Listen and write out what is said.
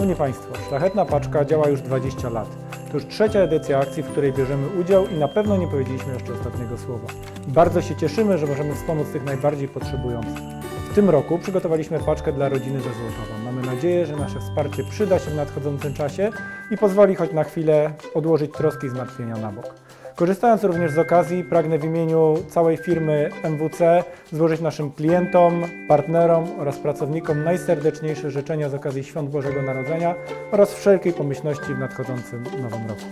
Szanowni Państwo, Szlachetna Paczka działa już 20 lat. To już trzecia edycja akcji, w której bierzemy udział i na pewno nie powiedzieliśmy jeszcze ostatniego słowa. Bardzo się cieszymy, że możemy wspomóc tych najbardziej potrzebujących. W tym roku przygotowaliśmy paczkę dla rodziny ze Złotowa. Mamy nadzieję, że nasze wsparcie przyda się w nadchodzącym czasie i pozwoli choć na chwilę odłożyć troski i zmartwienia na bok. Korzystając również z okazji, pragnę w imieniu całej firmy MWC złożyć naszym klientom, partnerom oraz pracownikom najserdeczniejsze życzenia z okazji Świąt Bożego Narodzenia oraz wszelkiej pomyślności w nadchodzącym nowym roku.